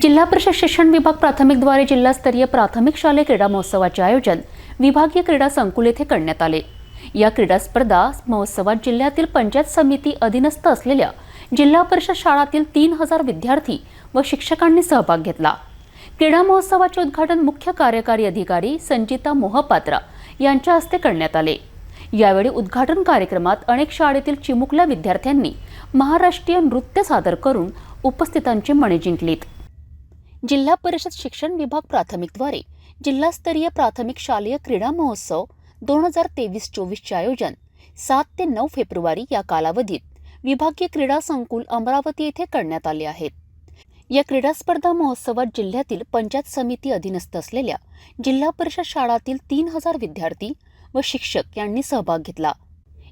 जिल्हा परिषद शिक्षण विभाग प्राथमिकद्वारे जिल्हास्तरीय प्राथमिक शालेय क्रीडा महोत्सवाचे आयोजन विभागीय क्रीडा संकुल येथे करण्यात आले. या क्रीडा स्पर्धा महोत्सवात जिल्ह्यातील पंचायत समिती अधीनस्थ असलेल्या जिल्हा परिषद शाळातील तीन हजार विद्यार्थी व शिक्षकांनी सहभाग घेतला. क्रीडा महोत्सवाचे उद्घाटन मुख्य कार्यकारी अधिकारी संचिता मोहपात्रा यांच्या हस्ते करण्यात आले. यावेळी उद्घाटन कार्यक्रमात अनेक शाळेतील चिमुकल्या विद्यार्थ्यांनी महाराष्ट्रीय नृत्य सादर करून उपस्थितांची मणे जिंकलीत. जिल्हा परिषद शिक्षण विभाग प्राथमिकद्वारे जिल्हास्तरीय प्राथमिक शालेय क्रीडा महोत्सव दोन हजार तेवीस चोवीसचे आयोजन सात ते नऊ फेब्रुवारी या कालावधीत विभागीय क्रीडा संकुल अमरावती येथे करण्यात आले आहेत. या क्रीडा स्पर्धा महोत्सवात जिल्ह्यातील पंचायत समिती अधीनस्थ असलेल्या जिल्हा परिषद शाळातील तीन हजार विद्यार्थी व शिक्षक यांनी सहभाग घेतला.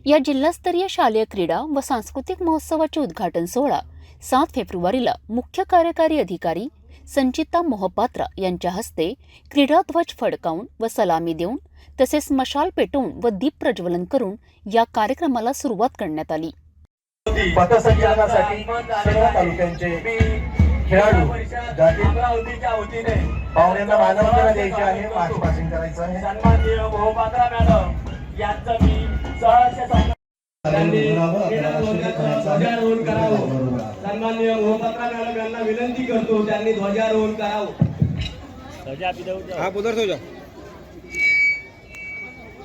या जिल्हास्तरीय शालेय क्रीडा व सांस्कृतिक महोत्सवाचे उद्घाटन सोहळा सात फेब्रुवारीला मुख्य कार्यकारी अधिकारी संचिता मोहपात्रा यांच्या हस्ते क्रीडाध्वज फडकावून व सलामी देऊन तसेच मशाल पेटवून व दीप प्रज्वलन करून या कार्यक्रमाला सुरुवात करण्यात आली. पथसंचलनासाठी सर्व तालुक्यांचे खेळाडू पाहुण्यांना मानवंदना द्यायची आहे पासिंग करायचं आहे. सन्माननीय मोहपात्रा मॅडम यांचं मी सहर्ष स्वागत त्यांनी क्रीडा ध्वजारोहण करावं सन्माननीय मोहपात्रा मॅडम यांना विनंती करतो त्यांनी ध्वजारोहण करावं.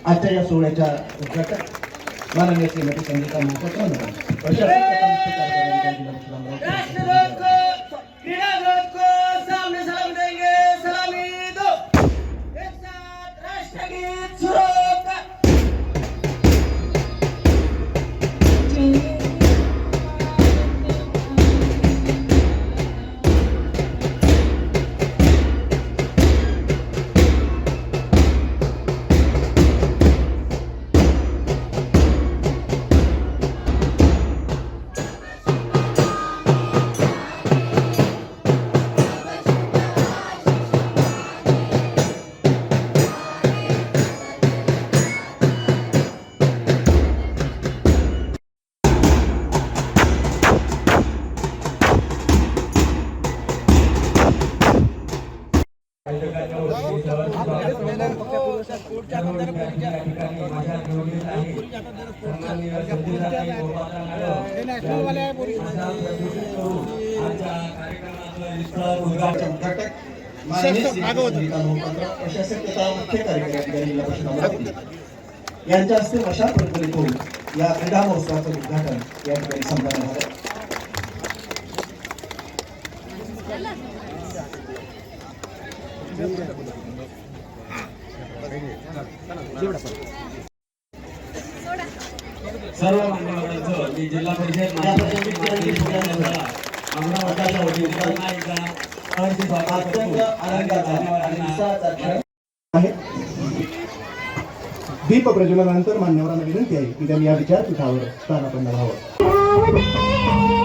आजच्या या सोहळ्याच्या उद्घाटक माननीय श्रीमती संगीता महापात्र प्रशासक तथा मुख्य कार्यकारी यांच्या हस्ते अशा प्रकारे होईल या क्रीडा महोत्सवाचं उद्घाटन या ठिकाणी संपन्न झालं सर्व मान्यवरांचं मी जिल्हा परिषद दीप प्रज्वलनानंतर मान्यवरांना विनंती आहे की त्यांनी या विचारपीठावर स्थानापन्न व्हावं.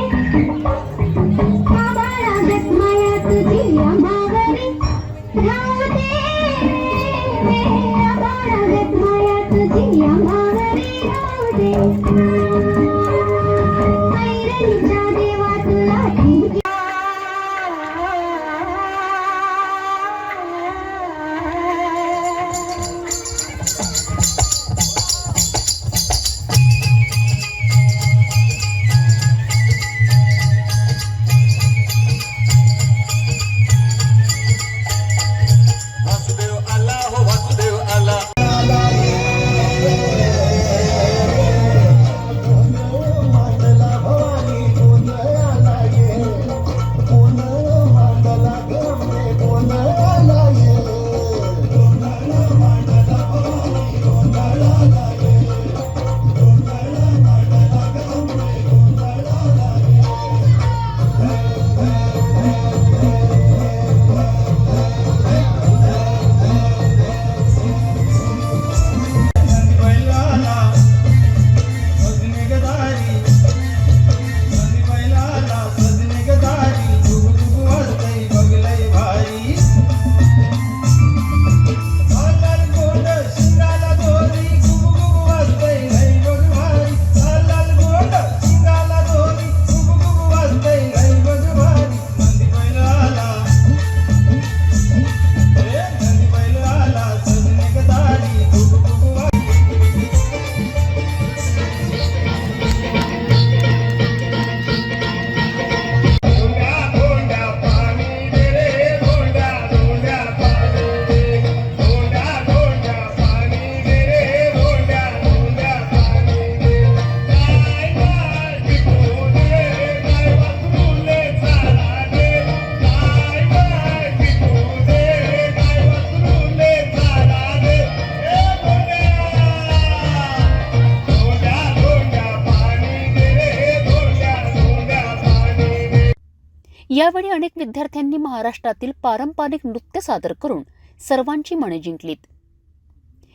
यावेळी अनेक विद्यार्थ्यांनी महाराष्ट्रातील पारंपरिक नृत्य सादर करून सर्वांची मने जिंकलीत.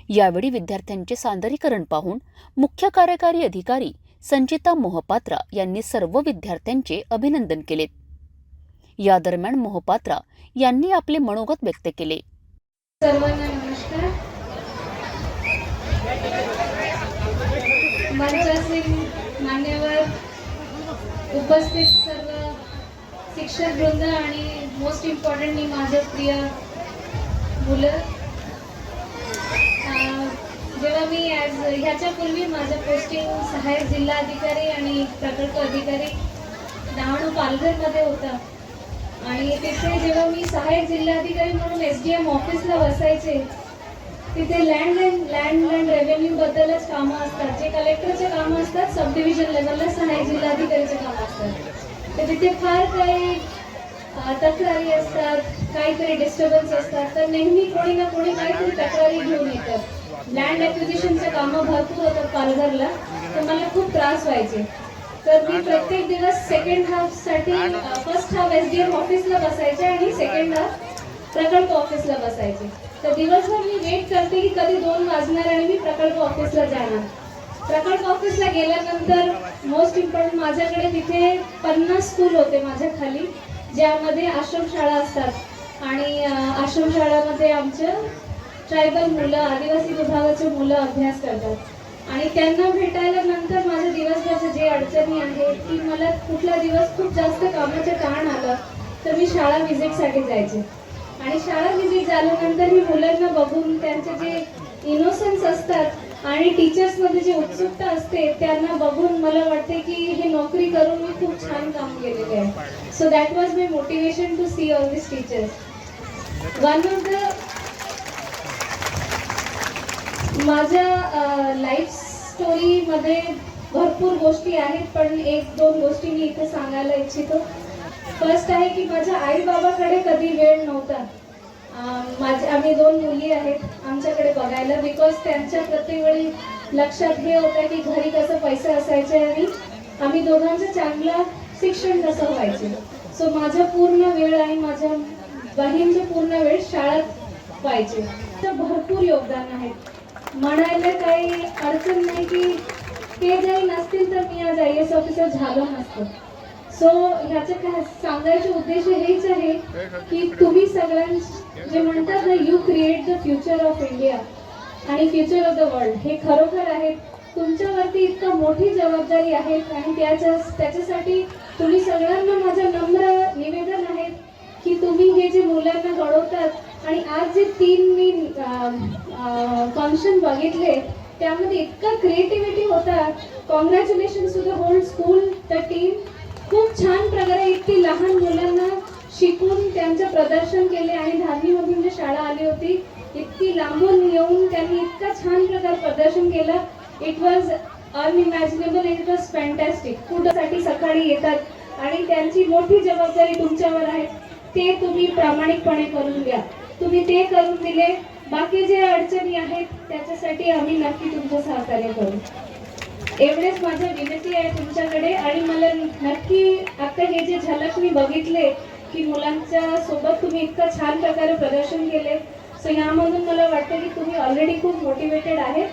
यावेळी विद्यार्थ्यांचे सादरीकरण पाहून मुख्य कार्यकारी अधिकारी संचिता मोहपात्रा यांनी सर्व विद्यार्थ्यांचे अभिनंदन केलेत या दरम्यान मोहपात्रा यांनी आपले मनोगत व्यक्त केले. सर्वांना नमस्कार. मान्यवर उपस्थित सर्व शिक्षक वृंद आणि मोस्ट इम्पॉर्टंट मी माझे प्रिय मुलं. जेव्हा मी ॲज ह्याच्यापूर्वी माझं पोस्टिंग सहाय्यक जिल्हा अधिकारी आणि प्रकल्प अधिकारी डहाणू पालघरमध्ये होता. आणि तिथे जेव्हा मी सहाय्यक जिल्हाधिकारी म्हणून एस डी एम ऑफिसला बसायचे तिथे लँडलाईन लँडलाईन रेव्हेन्यूबद्दलच कामं असतात. जे कलेक्टरचे कामं असतात सब डिव्हिजन लेवलला सहाय्यक जिल्हाधिकारीचे कामं असतात. तर तिथे फार काही तक्रारी असतात काहीतरी डिस्टर्बन्स असतात. तर नेहमी कोणी ना कोणी काहीतरी तक्रारी घेऊन येतात लँड ॲक्विजिशनचं कामं भरपूर होतात पालघरला तर मला खूप त्रास व्हायचे. तर मी प्रत्येक दिवस second हाफसाठी first half S D M ऑफिसला बसायचे आणि सेकंड हाफ प्रकल्प ऑफिसला बसायचे. तर दिवसभर मी वेट करते की कधी दोन वाजणार आणि मी प्रकल्प ऑफिसला जाणार. प्रकल्प ऑफिसला गेल्यानंतर मोस्ट इम्पॉर्टंट माझ्याकडे तिथे पन्नास स्कूल होते माझ्या खाली ज्यामध्ये आश्रमशाळा असतात. आणि आश्रमशाळामध्ये आमच्या ट्रायबल मुलं आदिवासी विभागाचे मुलं अभ्यास करतात. आणि त्यांना भेटायला नंतर माझ्या दिवसभराच्या जे अडचणी आहेत की मला कुठला दिवस खूप जास्त कामाचं ताण आलं तर मी शाळा व्हिजिटसाठी जायचे. आणि शाळा व्हिजिट झाल्यानंतर मी मुलांना बघून त्यांचे जे इनोसन्स असतात आणि टीचर्समध्ये जी उत्सुकता असते त्यांना बघून मला वाटते की हे नोकरी करून मी खूप छान काम केलेले आहे. So that was my motivation to see all this teachers one of the माझ्या लाईफ स्टोरीमध्ये भरपूर गोष्टी आहेत पण एक दोन गोष्टी मी इथे सांगायला इच्छितो. फर्स्ट आहे की माझ्या आई बाबाकडे कधी वेळ नव्हता. माझे आम्ही दोन मुली आहेत आमच्याकडे बघायला. बिकॉज त्यांच्या प्रत्येक वेळी लक्षात हे होतं की घरी कसं पैसे असायचे आणि आम्ही दोघांचं चांगलं शिक्षण कसं व्हायचे. सो माझा पूर्ण वेळ आणि माझ्या बहीणचं पूर्ण वेळ शाळेत व्हायचे. तर भरपूर योगदान आहे. म्हणायला काही अडचण नाही की ते जरी नसतील तर मी आज आय एस ऑफिसर झालो नसतो. सो ह्याचं काय सांगायचे उद्देश हेच आहे की तुम्ही सगळ्यां जे म्हणतात ना you create the future of India आणि फ्युचर ऑफ द वर्ल्ड हे खरोखर आहे. तुमच्यावरती इतकं मोठी जबाबदारी आहे आणि त्याच्या त्याच्यासाठी तुम्ही सगळ्यांना माझं नम्र निवेदन आहे की तुम्ही हे जे मुलांना घडवतात आणि आज जे तीन मी फंक्शन बघितले त्यामध्ये इतका क्रिएटिव्हिटी होता. Congratulation to the whole school the team खूप छान प्रकारे इतकी लहान मुलांना शिकून त्यांचं प्रदर्शन केले आणि धारणीमधून जी शाळा आली होती इतकी लांबून येऊन त्यांनी इतका छान प्रकार प्रदर्शन केलं. It was unimaginable it was fantastic कुठंसाठी सकाळी येतात आणि त्यांची मोठी जबाबदारी तुमच्यावर आहे. ते तुम्ही प्रामाणिकपणे करून द्या तुम्ही ते करून दिले. बाकी जे अडचणी आहेत त्याच्यासाठी आम्ही नक्की तुमचं सहकार्य करू. एवढेच माझं विनंती आहे तुमच्याकडे. आणि मला नक्की आता हे जे झलक मी बघितले की मुलांच्या सोबत तुम्ही इतकं छान प्रकारे प्रदर्शन केले. सो यामधून मला वाटतं की तुम्ही ऑलरेडी खूप मोटिवेटेड आहेत.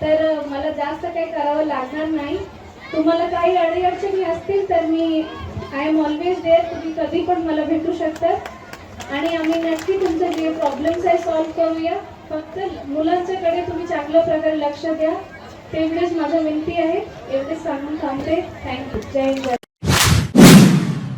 तर मला जास्त काही करावं लागणार नाही. तुम्हाला काही अडीअडचणी असतील तर मी आय एम ऑलवेज देअर तुम्ही कधी पण मला भेटू शकतात. आणि आम्ही नक्की तुमचे जे प्रॉब्लेम्स आहे सॉल्व्ह करूया. फक्त मुलांच्याकडे तुम्ही चांगल्या प्रकारे लक्ष द्या. तेवढेच माझं विनंती आहे. एवढेच सांगून थांबते. थँक्यू जय हिंद. जय